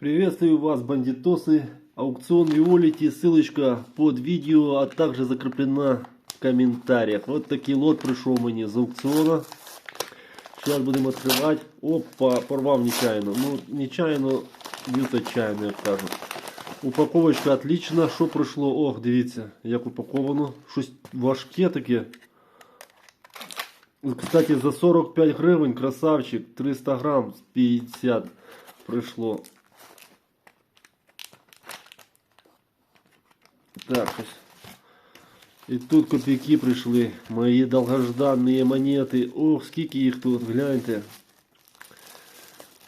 Приветствую вас, бандитосы. Аукцион Виолити, ссылочка под видео, а также закреплена в комментариях. Вот такий лот прийшов мені з аукціона. Зараз будемо відкривати. Опа, порвав нечаянно. Ну, нечаянно, б'ють отчаянно, як кажуть. Упаковочка отлична. Що пройшло? Ох, дивіться, як упаковано. Щось важке таке. Кстати, за 45 гривень красавчик, 300 грам, з 50 прийшло. Так, ось. І тут копійки прийшли. Мої довгожданні монети. Ох, скільки їх тут, гляньте.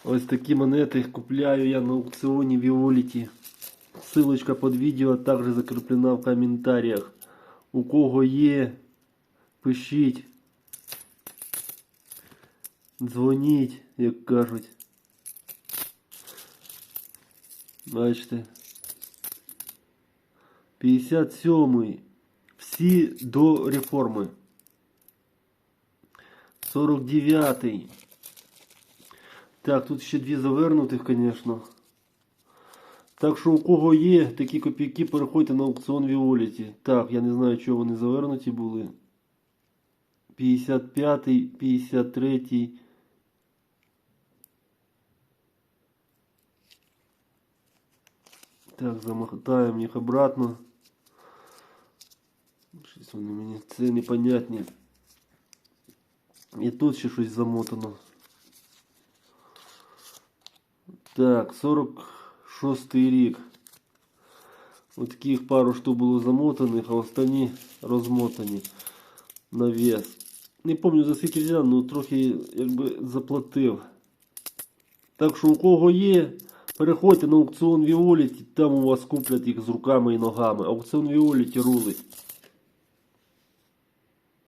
Ось такі монети купляю я на аукціоні Віоліті. Ссылочка под відео також закріплена в коментарях. У кого є, пишіть. Дзвоніть, як кажуть. Бачите. 57-й. Всі до реформи. 49-й. Так, тут ще дві завернутих, звісно. Так що у кого є такі копійки, переходьте на аукціон Віоліті. Так, я не знаю, чого вони завернуті були. 55-й, 53-й. Так, замотаємо їх обратно. Щось вони мені це непонятні. І тут ще щось замотано. Так, 46 рік. Ось таких пару штук було замотаних, а останні розмотані на вес. Не пам'ятаю за скільки взяв, але трохи якби заплатив. Так що у кого є, переходьте на аукціон Віоліті, там у вас куплять їх з руками і ногами. Аукціон Віоліті рулить.